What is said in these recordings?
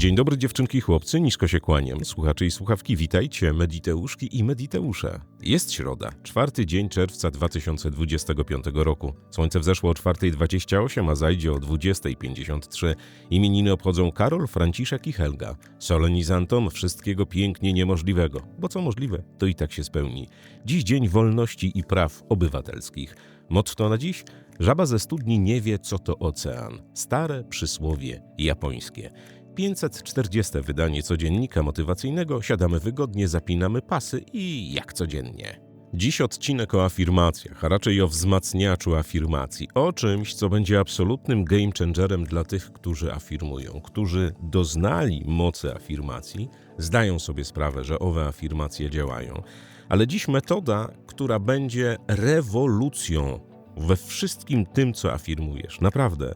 Dzień dobry dziewczynki i chłopcy, nisko się kłaniam. Słuchacze i słuchawki, witajcie, Mediteuszki i Mediteusze. Jest środa, czwarty dzień czerwca 2025 roku. Słońce wzeszło o 4.28, a zajdzie o 20.53. Imieniny obchodzą Karol, Franciszek i Helga. Solenizantom wszystkiego pięknie niemożliwego, bo co możliwe, to i tak się spełni. Dziś dzień wolności i praw obywatelskich. Motto na dziś? Żaba ze studni nie wie, co to ocean. Stare przysłowie japońskie. 540 wydanie codziennika motywacyjnego. Siadamy wygodnie, zapinamy pasy i jak codziennie. Dziś odcinek o afirmacjach, a raczej o wzmacniaczu afirmacji, o czymś, co będzie absolutnym game changerem dla tych, którzy afirmują, którzy doznali mocy afirmacji, zdają sobie sprawę, że owe afirmacje działają. Ale dziś metoda, która będzie rewolucją we wszystkim tym, co afirmujesz. Naprawdę.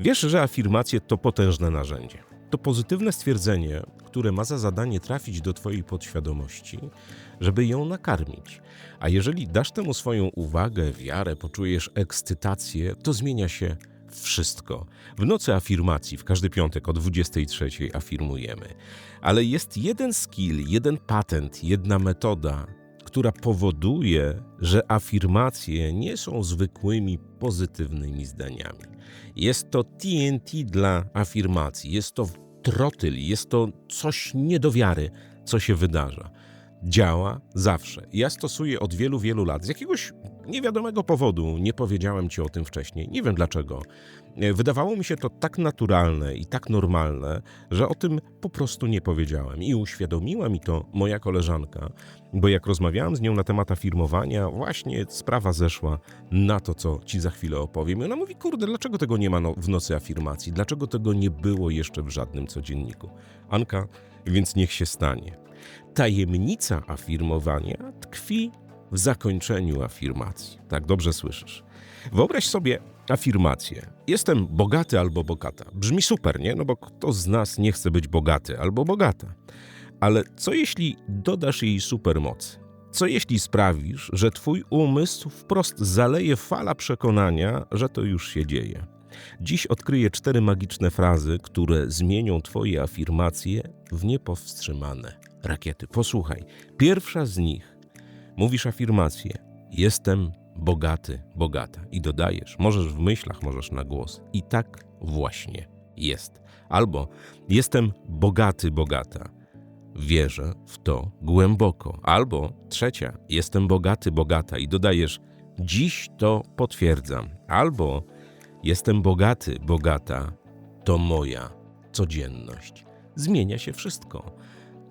Wiesz, że afirmacje to potężne narzędzie. To pozytywne stwierdzenie, które ma za zadanie trafić do Twojej podświadomości, żeby ją nakarmić. A jeżeli dasz temu swoją uwagę, wiarę, poczujesz ekscytację, to zmienia się wszystko. W nocy afirmacji, w każdy piątek o 23 afirmujemy. Ale jest jeden skill, jeden patent, jedna metoda, która powoduje, że afirmacje nie są zwykłymi pozytywnymi zdaniami. Jest to TNT dla afirmacji, jest to trotyl, jest to coś nie do wiary, co się wydarza. Działa zawsze. Ja stosuję od wielu, wielu lat. Z jakiegoś niewiadomego powodu nie powiedziałem ci o tym wcześniej. Nie wiem dlaczego. Wydawało mi się to tak naturalne i tak normalne, że o tym po prostu nie powiedziałem. I uświadomiła mi to moja koleżanka, bo jak rozmawiałem z nią na temat afirmowania, właśnie sprawa zeszła na to, co ci za chwilę opowiem. I ona mówi: Kurde, dlaczego tego nie ma no w nocy afirmacji? Dlaczego tego nie było jeszcze w żadnym codzienniku? Anka, więc niech się stanie. Tajemnica afirmowania tkwi w zakończeniu afirmacji. Tak dobrze słyszysz. Wyobraź sobie afirmację. Jestem bogaty albo bogata. Brzmi super, nie? No bo kto z nas nie chce być bogaty albo bogata? Ale co jeśli dodasz jej supermocy? Co jeśli sprawisz, że twój umysł wprost zaleje fala przekonania, że to już się dzieje? Dziś odkryję cztery magiczne frazy, które zmienią twoje afirmacje w niepowstrzymane rakiety. Posłuchaj. Pierwsza z nich. Mówisz afirmację. Jestem bogaty, bogata. I dodajesz, możesz w myślach, możesz na głos. I tak właśnie jest. Albo jestem bogaty, bogata. Wierzę w to głęboko. Albo trzecia, jestem bogaty, bogata. I dodajesz, dziś to potwierdzam. Albo jestem bogaty, bogata. To moja codzienność. Zmienia się wszystko.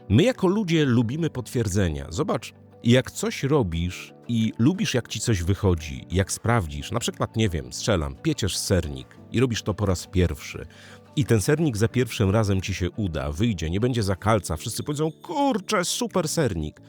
My jako ludzie lubimy potwierdzenia. Zobacz, jak coś robisz i lubisz, jak ci coś wychodzi, jak sprawdzisz, na przykład, nie wiem, strzelam, pieciesz sernik i robisz to po raz pierwszy, i ten sernik za pierwszym razem ci się uda, wyjdzie, nie będzie zakalca, wszyscy powiedzą, kurczę, super sernik.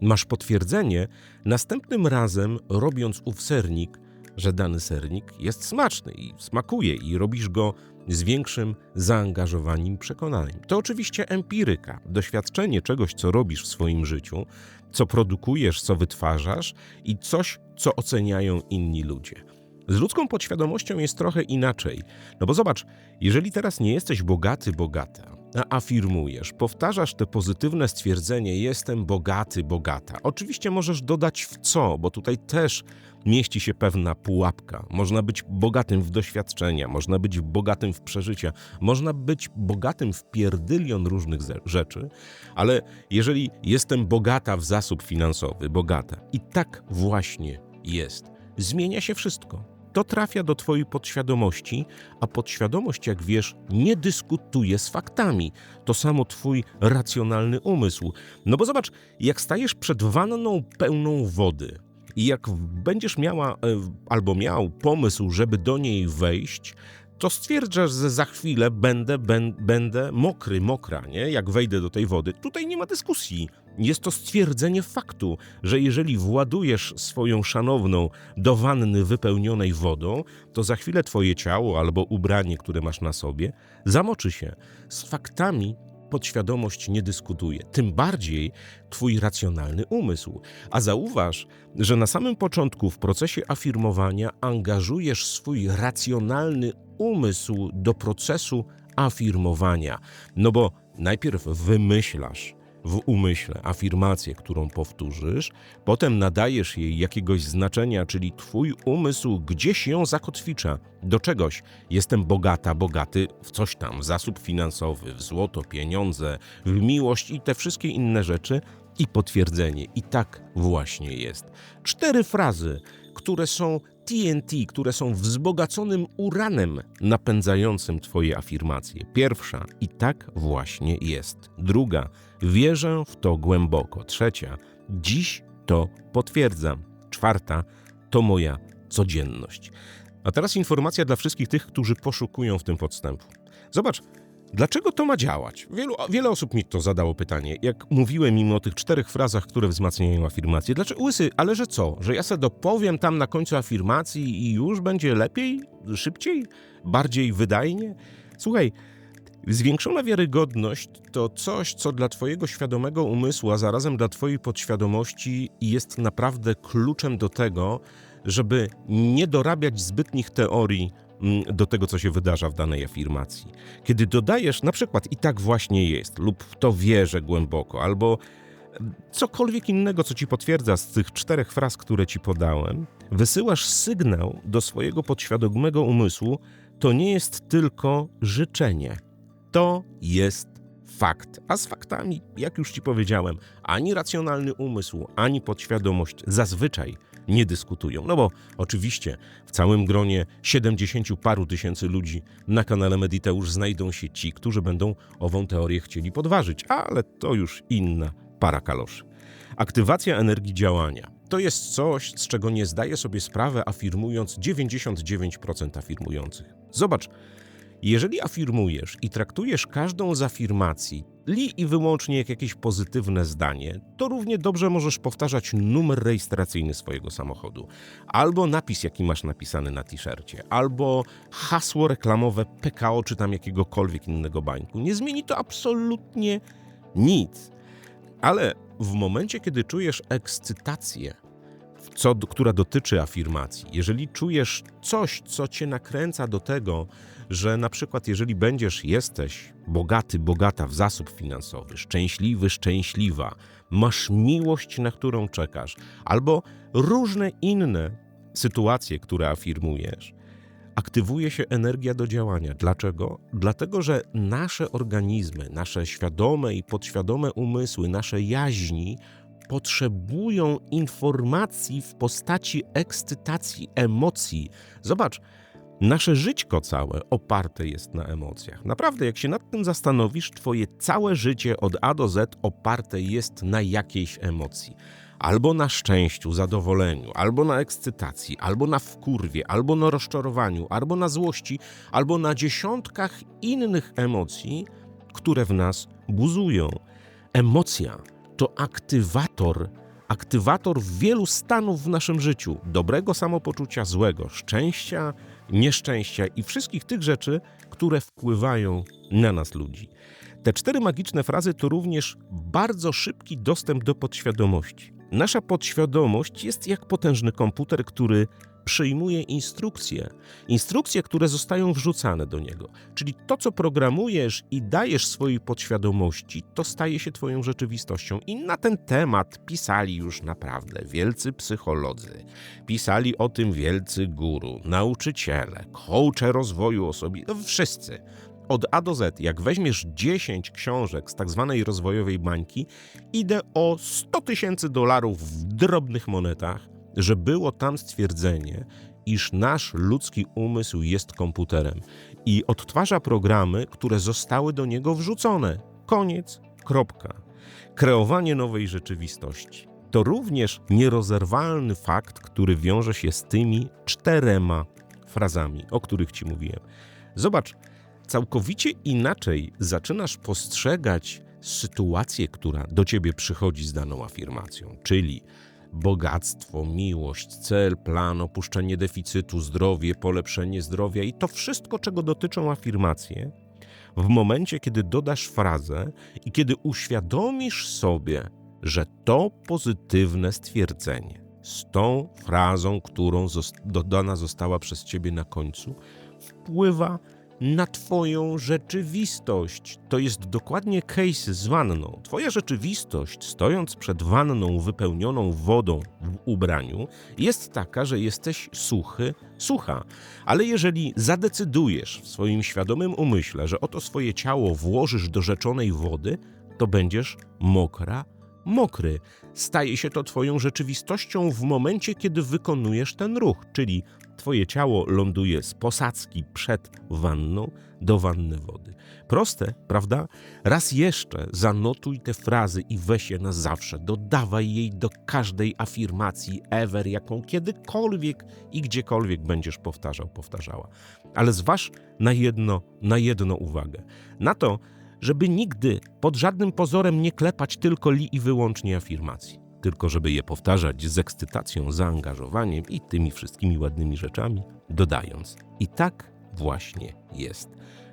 Masz potwierdzenie, następnym razem, robiąc ów sernik, że dany sernik jest smaczny i smakuje, i robisz go z większym zaangażowaniem, przekonaniem. To oczywiście empiryka, doświadczenie czegoś, co robisz w swoim życiu, co produkujesz, co wytwarzasz i coś, co oceniają inni ludzie. Z ludzką podświadomością jest trochę inaczej. No bo zobacz, jeżeli teraz nie jesteś bogaty, bogata, afirmujesz, powtarzasz te pozytywne stwierdzenie: Jestem bogaty, bogata. Oczywiście możesz dodać w co, bo tutaj też mieści się pewna pułapka. Można być bogatym w doświadczenia, można być bogatym w przeżycia, można być bogatym w pierdylion różnych rzeczy, ale jeżeli jestem bogata w zasób finansowy, bogata, i tak właśnie jest, zmienia się wszystko to trafia do Twojej podświadomości, a podświadomość, jak wiesz, nie dyskutuje z faktami. To samo Twój racjonalny umysł. No bo zobacz, jak stajesz przed wanną pełną wody i jak będziesz miała e, albo miał pomysł, żeby do niej wejść, to stwierdzasz, że za chwilę będę, będę mokry, mokra, nie? Jak wejdę do tej wody. Tutaj nie ma dyskusji. Jest to stwierdzenie faktu, że jeżeli władujesz swoją szanowną do wanny wypełnionej wodą, to za chwilę twoje ciało albo ubranie, które masz na sobie, zamoczy się. Z faktami podświadomość nie dyskutuje, tym bardziej twój racjonalny umysł. A zauważ, że na samym początku w procesie afirmowania angażujesz swój racjonalny umysł do procesu afirmowania. No bo najpierw wymyślasz w umyśle afirmację, którą powtórzysz, potem nadajesz jej jakiegoś znaczenia, czyli twój umysł gdzieś ją zakotwicza do czegoś. Jestem bogata, bogaty w coś tam, zasób finansowy, w złoto, pieniądze, w miłość i te wszystkie inne rzeczy i potwierdzenie. I tak właśnie jest. Cztery frazy, które są TNT, które są wzbogaconym uranem napędzającym Twoje afirmacje. Pierwsza, i tak właśnie jest. Druga, wierzę w to głęboko. Trzecia, dziś to potwierdzam. Czwarta, to moja codzienność. A teraz informacja dla wszystkich tych, którzy poszukują w tym podstępu. Zobacz, Dlaczego to ma działać? Wielu, wiele osób mi to zadało pytanie. Jak mówiłem im o tych czterech frazach, które wzmacniają afirmację. Dlaczego łysy, ale że co? Że ja se dopowiem tam na końcu afirmacji i już będzie lepiej, szybciej, bardziej wydajnie? Słuchaj, zwiększona wiarygodność to coś, co dla Twojego świadomego umysłu, a zarazem dla Twojej podświadomości jest naprawdę kluczem do tego, żeby nie dorabiać zbytnich teorii mm, do tego, co się wydarza w danej afirmacji. Kiedy dodajesz na przykład i tak właśnie jest, lub to wierzę głęboko, albo cokolwiek innego, co ci potwierdza z tych czterech fraz, które ci podałem, wysyłasz sygnał do swojego podświadomego umysłu, to nie jest tylko życzenie. To jest fakt. A z faktami, jak już ci powiedziałem, ani racjonalny umysł, ani podświadomość zazwyczaj nie dyskutują. No bo oczywiście w całym gronie 70 paru tysięcy ludzi na kanale Mediteusz znajdą się ci, którzy będą ową teorię chcieli podważyć, ale to już inna para kaloszy. Aktywacja energii działania. To jest coś, z czego nie zdaje sobie sprawę afirmując 99% afirmujących. Zobacz, jeżeli afirmujesz i traktujesz każdą z afirmacji li i wyłącznie jak jakieś pozytywne zdanie, to równie dobrze możesz powtarzać numer rejestracyjny swojego samochodu, albo napis, jaki masz napisany na t-shircie, albo hasło reklamowe PKO czy tam jakiegokolwiek innego bańku. Nie zmieni to absolutnie nic. Ale w momencie, kiedy czujesz ekscytację, co, która dotyczy afirmacji, jeżeli czujesz coś, co cię nakręca do tego, że na przykład jeżeli będziesz, jesteś bogaty, bogata w zasób finansowy, szczęśliwy, szczęśliwa, masz miłość, na którą czekasz, albo różne inne sytuacje, które afirmujesz, aktywuje się energia do działania. Dlaczego? Dlatego, że nasze organizmy, nasze świadome i podświadome umysły, nasze jaźni potrzebują informacji w postaci ekscytacji, emocji. Zobacz, nasze żyćko całe oparte jest na emocjach. Naprawdę, jak się nad tym zastanowisz, twoje całe życie od A do Z oparte jest na jakiejś emocji. Albo na szczęściu, zadowoleniu, albo na ekscytacji, albo na wkurwie, albo na rozczarowaniu, albo na złości, albo na dziesiątkach innych emocji, które w nas buzują. Emocja to aktywator, aktywator wielu stanów w naszym życiu: dobrego samopoczucia, złego, szczęścia, nieszczęścia i wszystkich tych rzeczy, które wpływają na nas ludzi. Te cztery magiczne frazy to również bardzo szybki dostęp do podświadomości. Nasza podświadomość jest jak potężny komputer, który przyjmuje instrukcje, instrukcje, które zostają wrzucane do niego. Czyli to, co programujesz i dajesz swojej podświadomości, to staje się Twoją rzeczywistością. I na ten temat pisali już naprawdę wielcy psycholodzy, pisali o tym wielcy guru, nauczyciele, coache rozwoju osobistego, wszyscy od A do Z, jak weźmiesz 10 książek z tak zwanej rozwojowej bańki, idę o 100 tysięcy dolarów w drobnych monetach, że było tam stwierdzenie, iż nasz ludzki umysł jest komputerem i odtwarza programy, które zostały do niego wrzucone. Koniec, kropka. Kreowanie nowej rzeczywistości. To również nierozerwalny fakt, który wiąże się z tymi czterema frazami, o których ci mówiłem. Zobacz, całkowicie inaczej zaczynasz postrzegać sytuację, która do ciebie przychodzi z daną afirmacją, czyli bogactwo, miłość, cel, plan, opuszczenie deficytu, zdrowie, polepszenie zdrowia i to wszystko, czego dotyczą afirmacje, w momencie, kiedy dodasz frazę i kiedy uświadomisz sobie, że to pozytywne stwierdzenie z tą frazą, którą dodana została przez ciebie na końcu, wpływa na Twoją rzeczywistość. To jest dokładnie case z wanną. Twoja rzeczywistość, stojąc przed wanną wypełnioną wodą w ubraniu, jest taka, że jesteś suchy, sucha. Ale jeżeli zadecydujesz w swoim świadomym umyśle, że oto swoje ciało włożysz do rzeczonej wody, to będziesz mokra, mokry. Staje się to Twoją rzeczywistością w momencie, kiedy wykonujesz ten ruch, czyli Twoje ciało ląduje z posadzki przed wanną do wanny wody. Proste, prawda? Raz jeszcze zanotuj te frazy i weź je na zawsze. Dodawaj jej do każdej afirmacji ever, jaką kiedykolwiek i gdziekolwiek będziesz powtarzał, powtarzała. Ale zważ na jedno, na jedno uwagę. Na to, żeby nigdy pod żadnym pozorem nie klepać tylko li i wyłącznie afirmacji, tylko żeby je powtarzać z ekscytacją, zaangażowaniem i tymi wszystkimi ładnymi rzeczami, dodając: I tak właśnie jest.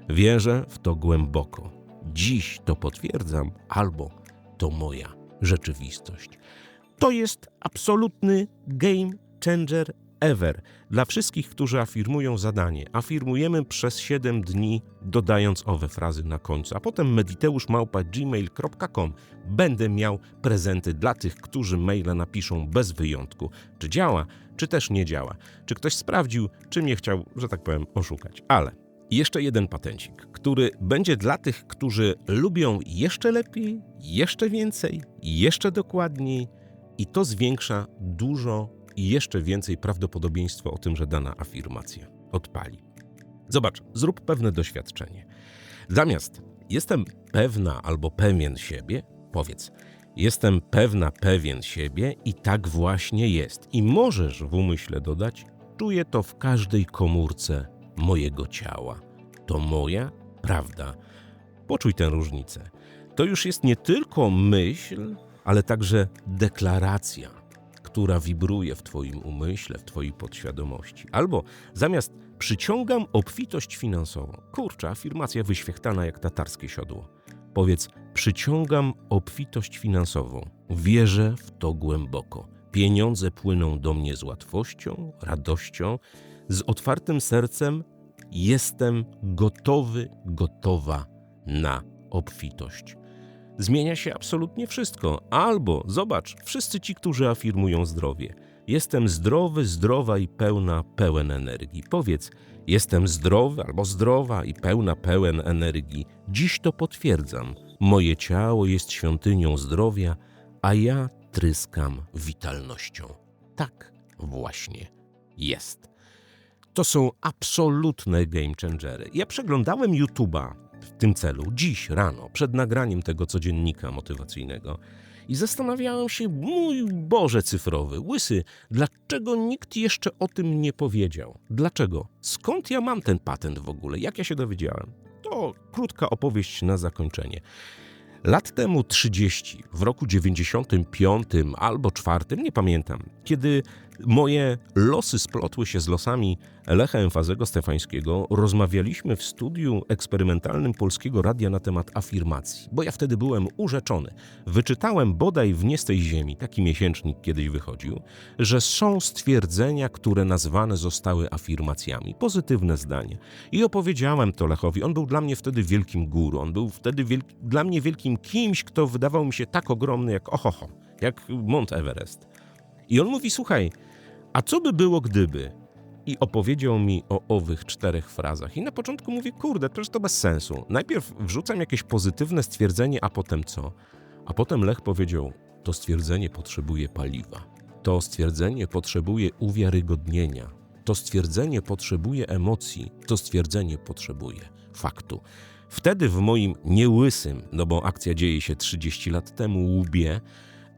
Wierzę w to głęboko. Dziś to potwierdzam, albo to moja rzeczywistość. To jest absolutny game changer ever. Dla wszystkich, którzy afirmują zadanie, afirmujemy przez 7 dni, dodając owe frazy na końcu, a potem mediteuszmałpa.gmail.com. Będę miał prezenty dla tych, którzy maile napiszą bez wyjątku. Czy działa, czy też nie działa. Czy ktoś sprawdził, czy mnie chciał, że tak powiem, oszukać. Ale jeszcze jeden patencik, który będzie dla tych, którzy lubią jeszcze lepiej, jeszcze więcej, jeszcze dokładniej i to zwiększa dużo i jeszcze więcej prawdopodobieństwo o tym, że dana afirmacja odpali. Zobacz, zrób pewne doświadczenie. Zamiast jestem pewna albo pewien siebie, powiedz jestem pewna, pewien siebie i tak właśnie jest. I możesz w umyśle dodać czuję to w każdej komórce mojego ciała. To moja prawda. Poczuj tę różnicę. To już jest nie tylko myśl, ale także deklaracja, która wibruje w Twoim umyśle, w Twojej podświadomości. Albo zamiast przyciągam obfitość finansową, kurczę, afirmacja wyświechtana jak tatarskie siodło. Powiedz, przyciągam obfitość finansową. Wierzę w to głęboko. Pieniądze płyną do mnie z łatwością, radością, z otwartym sercem. Jestem gotowy, gotowa na obfitość zmienia się absolutnie wszystko. Albo zobacz, wszyscy ci, którzy afirmują zdrowie. Jestem zdrowy, zdrowa i pełna, pełen energii. Powiedz, jestem zdrowy albo zdrowa i pełna, pełen energii. Dziś to potwierdzam. Moje ciało jest świątynią zdrowia, a ja tryskam witalnością. Tak właśnie jest. To są absolutne game changery. Ja przeglądałem YouTube'a w tym celu dziś rano, przed nagraniem tego codziennika motywacyjnego i zastanawiałem się, mój Boże cyfrowy, łysy, dlaczego nikt jeszcze o tym nie powiedział? Dlaczego? Skąd ja mam ten patent w ogóle? Jak ja się dowiedziałem? To krótka opowieść na zakończenie. Lat temu 30, w roku 95 albo 4, nie pamiętam, kiedy moje losy splotły się z losami Lecha Emfazego Stefańskiego, rozmawialiśmy w studiu eksperymentalnym Polskiego Radia na temat afirmacji, bo ja wtedy byłem urzeczony. Wyczytałem bodaj w Nie z tej ziemi, taki miesięcznik kiedyś wychodził, że są stwierdzenia, które nazwane zostały afirmacjami, pozytywne zdanie. I opowiedziałem to Lechowi. On był dla mnie wtedy wielkim guru, on był wtedy wielki, dla mnie wielkim kimś, kto wydawał mi się tak ogromny jak ohoho, jak Mount Everest. I on mówi, słuchaj, a co by było gdyby? I opowiedział mi o owych czterech frazach. I na początku mówię, kurde, jest to bez sensu. Najpierw wrzucam jakieś pozytywne stwierdzenie, a potem co? A potem Lech powiedział, to stwierdzenie potrzebuje paliwa. To stwierdzenie potrzebuje uwiarygodnienia. To stwierdzenie potrzebuje emocji. To stwierdzenie potrzebuje faktu. Wtedy w moim niełysym, no bo akcja dzieje się 30 lat temu, łbie,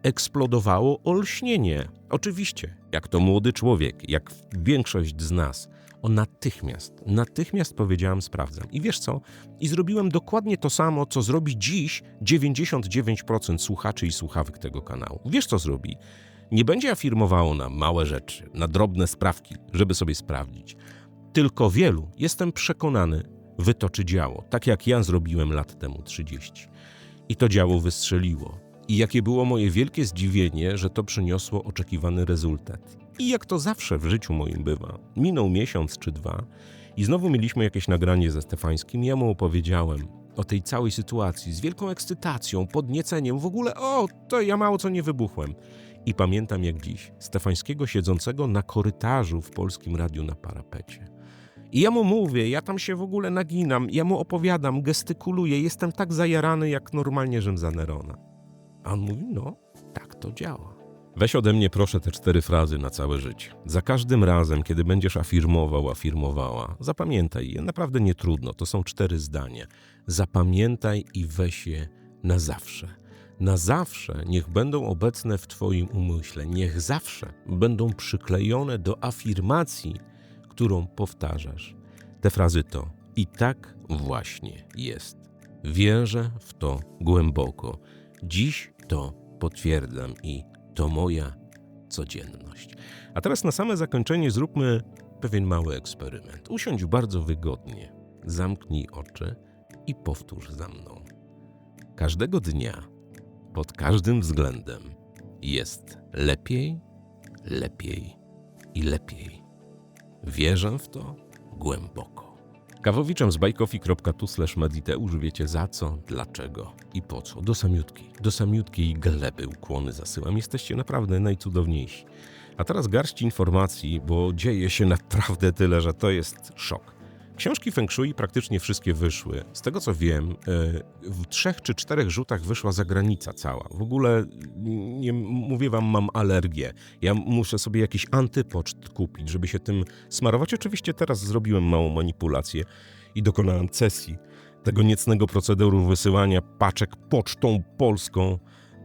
eksplodowało olśnienie. Oczywiście, jak to młody człowiek, jak większość z nas, o natychmiast, natychmiast powiedziałem sprawdzam. I wiesz co? I zrobiłem dokładnie to samo, co zrobi dziś 99% słuchaczy i słuchawek tego kanału. Wiesz co zrobi? Nie będzie afirmowało na małe rzeczy, na drobne sprawki, żeby sobie sprawdzić. Tylko wielu, jestem przekonany, wytoczy działo, tak jak ja zrobiłem lat temu 30. I to działo wystrzeliło. I jakie było moje wielkie zdziwienie, że to przyniosło oczekiwany rezultat. I jak to zawsze w życiu moim bywa, minął miesiąc czy dwa i znowu mieliśmy jakieś nagranie ze Stefańskim. Ja mu opowiedziałem o tej całej sytuacji z wielką ekscytacją, podnieceniem, w ogóle o, to ja mało co nie wybuchłem. I pamiętam jak dziś Stefańskiego siedzącego na korytarzu w polskim radiu na parapecie. I ja mu mówię, ja tam się w ogóle naginam, ja mu opowiadam, gestykuluję, jestem tak zajarany jak normalnie Rzym za Nerona. A on mówi, no, tak to działa. Weź ode mnie proszę te cztery frazy na całe życie. Za każdym razem, kiedy będziesz afirmował, afirmowała, zapamiętaj je, naprawdę nie trudno, to są cztery zdania. Zapamiętaj i weź je na zawsze. Na zawsze niech będą obecne w Twoim umyśle, niech zawsze będą przyklejone do afirmacji, którą powtarzasz. Te frazy to i tak właśnie jest. Wierzę w to głęboko. Dziś to potwierdzam i to moja codzienność. A teraz na same zakończenie zróbmy pewien mały eksperyment. Usiądź bardzo wygodnie, zamknij oczy i powtórz za mną. Każdego dnia, pod każdym względem, jest lepiej, lepiej i lepiej. Wierzę w to głęboko. Kawowiczem z bajkofi.tu slash mediteusz wiecie za co, dlaczego i po co. Do samiutkiej, do samiutkiej gleby ukłony zasyłam. Jesteście naprawdę najcudowniejsi. A teraz garść informacji, bo dzieje się naprawdę tyle, że to jest szok. Książki Feng Shui praktycznie wszystkie wyszły. Z tego co wiem, e, w trzech czy czterech rzutach wyszła zagranica cała. W ogóle nie mówię wam, mam alergię. Ja muszę sobie jakiś antypoczt kupić, żeby się tym smarować. Oczywiście teraz zrobiłem małą manipulację i dokonałem cesji tego niecnego procederu wysyłania paczek pocztą polską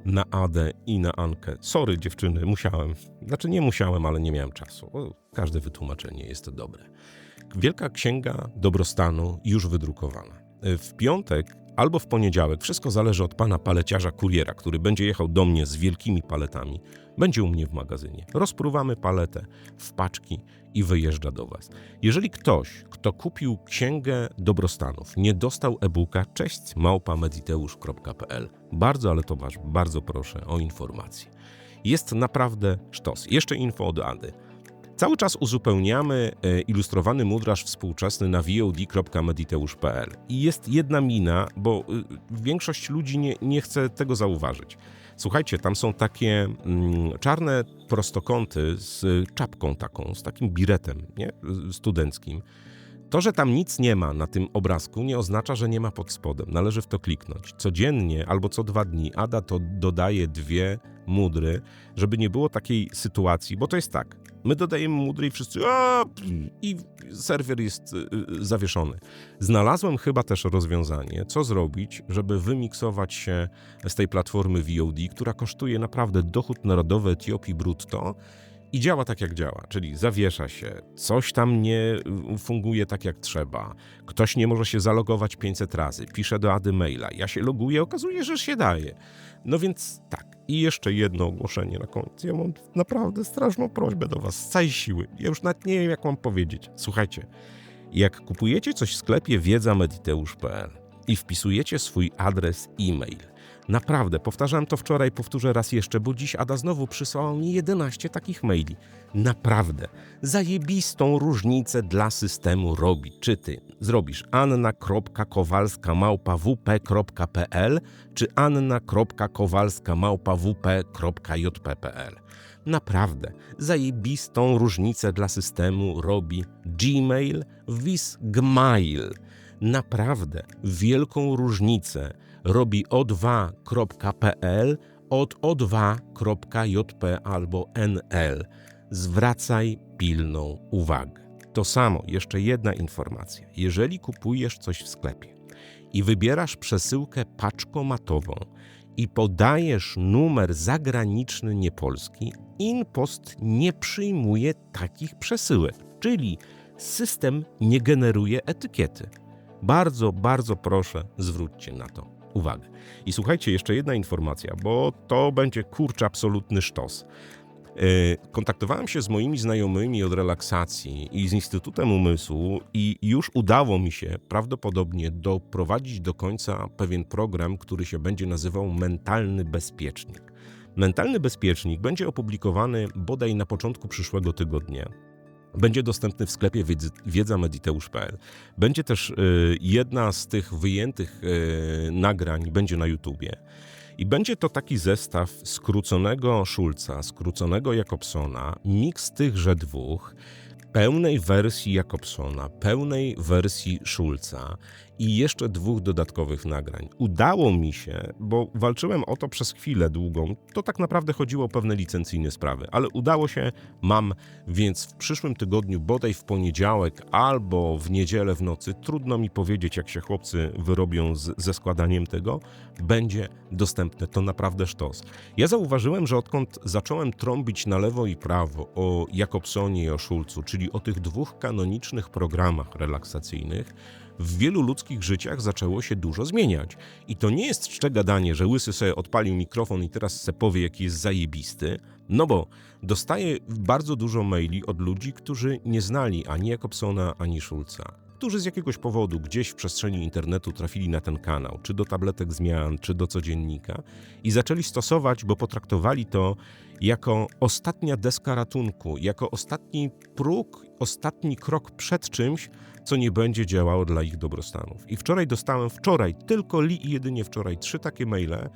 na Adę i na Ankę. Sorry dziewczyny, musiałem. Znaczy nie musiałem, ale nie miałem czasu. Każde wytłumaczenie jest dobre. Wielka Księga Dobrostanu już wydrukowana. W piątek albo w poniedziałek, wszystko zależy od pana paleciarza kuriera, który będzie jechał do mnie z wielkimi paletami, będzie u mnie w magazynie. Rozpruwamy paletę w paczki i wyjeżdża do was. Jeżeli ktoś, kto kupił Księgę Dobrostanów, nie dostał e-booka, cześć małpamediteusz.pl. Bardzo, ale to wasz, bardzo proszę o informację. Jest naprawdę sztos. Jeszcze info od Ady. Cały czas uzupełniamy e, ilustrowany mudraż współczesny na vod.mediteusz.pl. I jest jedna mina, bo y, większość ludzi nie, nie chce tego zauważyć. Słuchajcie, tam są takie mm, czarne prostokąty z czapką taką, z takim biretem nie? studenckim. To, że tam nic nie ma na tym obrazku, nie oznacza, że nie ma pod spodem. Należy w to kliknąć. Codziennie albo co dwa dni Ada to dodaje dwie mudry, żeby nie było takiej sytuacji, bo to jest tak. My dodajemy mudry i wszyscy a, i serwer jest y, y, zawieszony. Znalazłem chyba też rozwiązanie, co zrobić, żeby wymiksować się z tej platformy VOD, która kosztuje naprawdę dochód narodowy Etiopii brutto i działa tak, jak działa, czyli zawiesza się, coś tam nie funguje tak, jak trzeba, ktoś nie może się zalogować 500 razy, pisze do Ady maila, ja się loguję, okazuje, że się daje. No więc tak. I jeszcze jedno ogłoszenie na koniec. Ja mam naprawdę straszną prośbę do Was z całej siły. Ja już nawet nie wiem, jak mam powiedzieć. Słuchajcie, jak kupujecie coś w sklepie wiedza.mediteusz.pl i wpisujecie swój adres e-mail, Naprawdę, powtarzałem to wczoraj, powtórzę raz jeszcze, bo dziś Ada znowu przysłała mi 11 takich maili. Naprawdę, zajebistą różnicę dla systemu robi. Czy ty zrobisz anna.kowalska.wp.pl czy anna.kowalska.wp.jp.pl Naprawdę, zajebistą różnicę dla systemu robi Gmail vis Gmail. Naprawdę, wielką różnicę robi o2.pl od o2.jp albo nl. Zwracaj pilną uwagę. To samo, jeszcze jedna informacja. Jeżeli kupujesz coś w sklepie i wybierasz przesyłkę paczkomatową i podajesz numer zagraniczny, niepolski, InPost nie przyjmuje takich przesyłek, czyli system nie generuje etykiety. Bardzo, bardzo proszę, zwróćcie na to uwagę. I słuchajcie, jeszcze jedna informacja, bo to będzie kurczę absolutny sztos. E, Kontaktowałem się z moimi znajomymi od relaksacji i z Instytutem Umysłu i już udało mi się prawdopodobnie doprowadzić do końca pewien program, który się będzie nazywał Mentalny Bezpiecznik. Mentalny Bezpiecznik będzie opublikowany bodaj na początku przyszłego tygodnia. Będzie dostępny w sklepie wiedza.mediteusz.pl. Będzie też y, jedna z tych wyjętych y, nagrań będzie na YouTubie. I będzie to taki zestaw skróconego Schulza, skróconego Jakobsona, miks tychże dwóch, pełnej wersji Jakobsona, pełnej wersji Schulza i jeszcze dwóch dodatkowych nagrań. Udało mi się, bo walczyłem o to przez chwilę długą, to tak naprawdę chodziło o pewne licencyjne sprawy, ale udało się, mam, więc w przyszłym tygodniu, bodaj w poniedziałek albo w niedzielę w nocy, trudno mi powiedzieć, jak się chłopcy wyrobią z, ze składaniem tego, będzie dostępne. To naprawdę sztos. Ja zauważyłem, że odkąd zacząłem trąbić na lewo i prawo o Jakobsonie i o Schulzu, czyli o tych dwóch kanonicznych programach relaksacyjnych, w wielu ludzkich życiach zaczęło się dużo zmieniać. I to nie jest czcze gadanie, że łysy sobie odpalił mikrofon i teraz se powie, jaki jest zajebisty, no bo dostaję bardzo dużo maili od ludzi, którzy nie znali ani Jakobsona, ani Schulza którzy z jakiegoś powodu gdzieś w przestrzeni internetu trafili na ten kanał, czy do tabletek zmian, czy do codziennika i zaczęli stosować, bo potraktowali to jako ostatnia deska ratunku, jako ostatni próg, ostatni krok przed czymś, co nie będzie działało dla ich dobrostanów. I wczoraj dostałem, wczoraj, tylko li i jedynie wczoraj, trzy takie maile,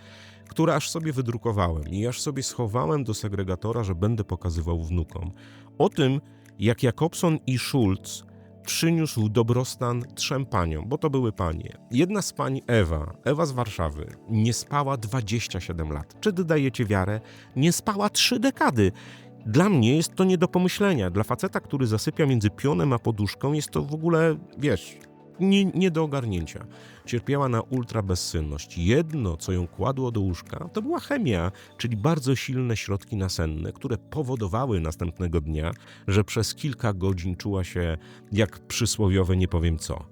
które aż sobie wydrukowałem i aż sobie schowałem do segregatora, że będę pokazywał wnukom. O tym, jak Jakobson i Schulz przyniósł dobrostan trzem paniom, bo to były panie. Jedna z pań, Ewa, Ewa z Warszawy, nie spała 27 lat. Czy dodajecie wiarę? Nie spała trzy dekady. Dla mnie jest to nie do pomyślenia. Dla faceta, który zasypia między pionem a poduszką, jest to w ogóle, wiesz, nie, nie do ogarnięcia. Cierpiała na ultrabezsynność. Jedno, co ją kładło do łóżka, to była chemia, czyli bardzo silne środki nasenne, które powodowały następnego dnia, że przez kilka godzin czuła się jak przysłowiowe nie powiem co.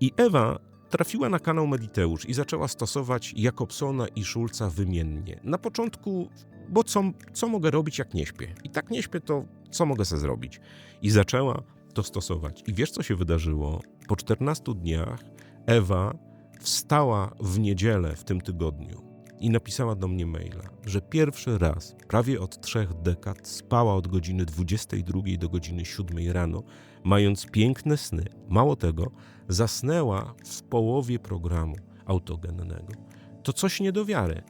I Ewa trafiła na kanał Mediteusz i zaczęła stosować Jakobsona i Schulza wymiennie. Na początku, bo co, co mogę robić, jak nie śpię? I tak nie śpię, to co mogę sobie zrobić? I zaczęła to stosować. I wiesz, co się wydarzyło? Po 14 dniach Ewa wstała w niedzielę w tym tygodniu i napisała do mnie maila, że pierwszy raz prawie od trzech dekad spała od godziny 22 do godziny 7 rano, mając piękne sny. Mało tego, zasnęła w połowie programu autogennego. To coś nie do wiary.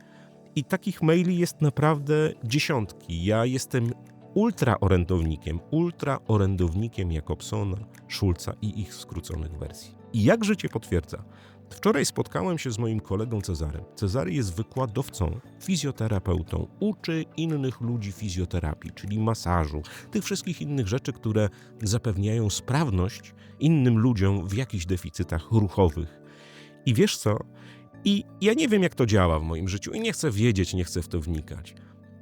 I takich maili jest naprawdę dziesiątki. Ja jestem ultraorędownikiem, ultraorędownikiem Jakobsona, Schulza i ich skróconych wersji. I jak życie potwierdza, wczoraj spotkałem się z moim kolegą Cezarem. Cezary jest wykładowcą, fizjoterapeutą, uczy innych ludzi fizjoterapii, czyli masażu, tych wszystkich innych rzeczy, które zapewniają sprawność innym ludziom w jakichś deficytach ruchowych. I wiesz co? I ja nie wiem, jak to działa w moim życiu i nie chcę wiedzieć, nie chcę w to wnikać.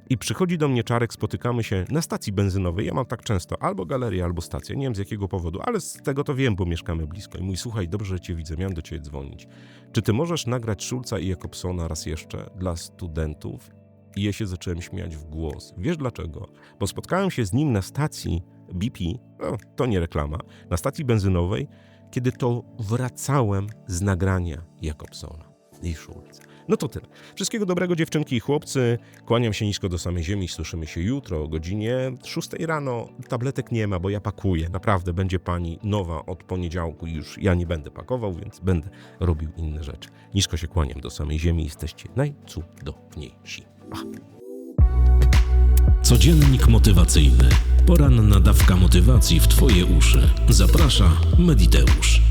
I przychodzi do mnie Czarek, spotykamy się na stacji benzynowej. Ja mam tak często albo galerię, albo stację. Nie wiem z jakiego powodu, ale z tego to wiem, bo mieszkamy blisko. I mój słuchaj, dobrze, że cię widzę, miałem do ciebie dzwonić. Czy ty możesz nagrać Schulza i Jakobsona raz jeszcze dla studentów? I ja się zacząłem śmiać w głos. Wiesz dlaczego? Bo spotkałem się z nim na stacji BP, no, to nie reklama, na stacji benzynowej, kiedy to wracałem z nagrania Jakobsona i Schulza. No to tyle. Wszystkiego dobrego dziewczynki i chłopcy. Kłaniam się nisko do samej ziemi. Słyszymy się jutro o godzinie 6 rano. Tabletek nie ma, bo ja pakuję. Naprawdę będzie pani nowa od poniedziałku. Już ja nie będę pakował, więc będę robił inne rzeczy. Nisko się kłaniam do samej ziemi. Jesteście najcudowniejsi. Codziennik motywacyjny. Poranna dawka motywacji w Twoje uszy. Zaprasza Mediteusz.